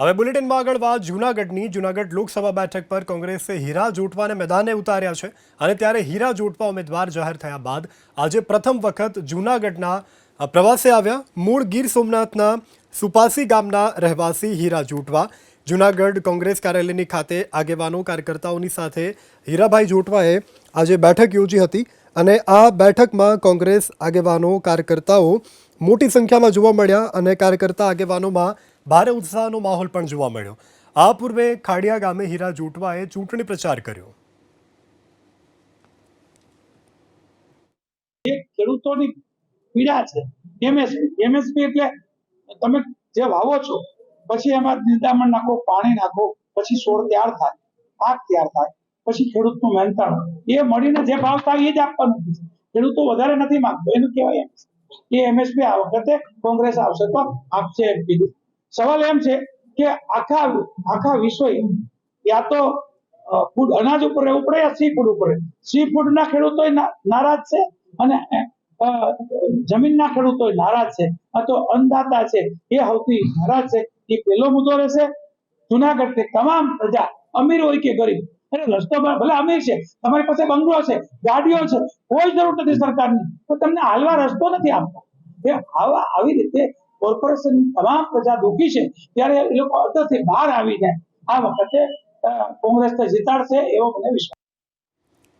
હવે બુલેટિનમાં આગળ વાત જૂનાગઢની. જૂનાગઢ લોકસભા બેઠક પર કોંગ્રેસે હીરા જોટવાને મેદાને ઉતાર્યા છે અને ત્યારે હીરા જોટવા ઉમેદવાર જાહેર થયા બાદ આજે પ્રથમ વખત જૂનાગઢના પ્રવાસે આવ્યા. મૂળ ગીર સોમનાથના સુપાસી ગામના રહેવાસી હીરા જોટવા. જૂનાગઢ કોંગ્રેસ કાર્યાલયની ખાતે આગેવાનો, કાર્યકર્તાઓની સાથે હીરાભાઈ જોટવાએ આજે બેઠક યોજી હતી અને આ બેઠકમાં કોંગ્રેસ આગેવાનો, કાર્યકર્તાઓ મોટી સંખ્યામાં જોવા મળ્યા અને કાર્યકર્તા આગેવાનોમાં ભારે ઉત્સાહનો માહોલ પણ જોવા મળ્યો. આ પૂર્વે ખાડિયા ગામે હીરા જૂટવાએ ચૂંટણી પ્રચાર કર્યો. ખેડૂતોની પીડા છે એમએસપી એમએસપી એટલે તમે જે વાવો છો, પછી એમાં નિંદામણ નાખો, પાણી નાખો, પછી છોડ તૈયાર થાય પાક તૈયાર થાય, પછી ખેડૂતનું મહેનતાણ. એ મળીને જે ભાવ થાય એ જ આપવાનું ખેડૂતો વધારે નથી માંગતો. એનું કહેવાય એ એમએસપી આ વખતે કોંગ્રેસ આવશે તો આપશે એમ કીધું. સવાલ એમ છે કે આખા આખા વિશ્વ યા તો ફૂડ અનાજ ઉપર રહેવું પડે યા સી ફૂડ ઉપર સી ફૂડ ના ખેડૂતો નારાજ છે અને જમીનના ખેડૂતો નારાજ છે. આ અન્નદાતા છે. એ સૌથી નારાજ છે. એ પહેલો મુદ્દો રહેશે જુનાગઢ તમામ પ્રજા અમીર હોય કે ગરીબ? અરે રસ્તો ભલે અમીર છે, તમારી પાસે બંગલો છે, ગાડીઓ છે, કોઈ જરૂર નથી સરકારની. તો તમને હાલવા રસ્તો નથી આપતો. એ આવા, આવી રીતે કોર્પોરેશન તમામ પ્રજા દુઃખી છે, ત્યારે એ લોકો અર્ધથી બહાર આવી જાય. આ વખતે કોંગ્રેસને જીતાડશે એવો મને વિશ્વાસ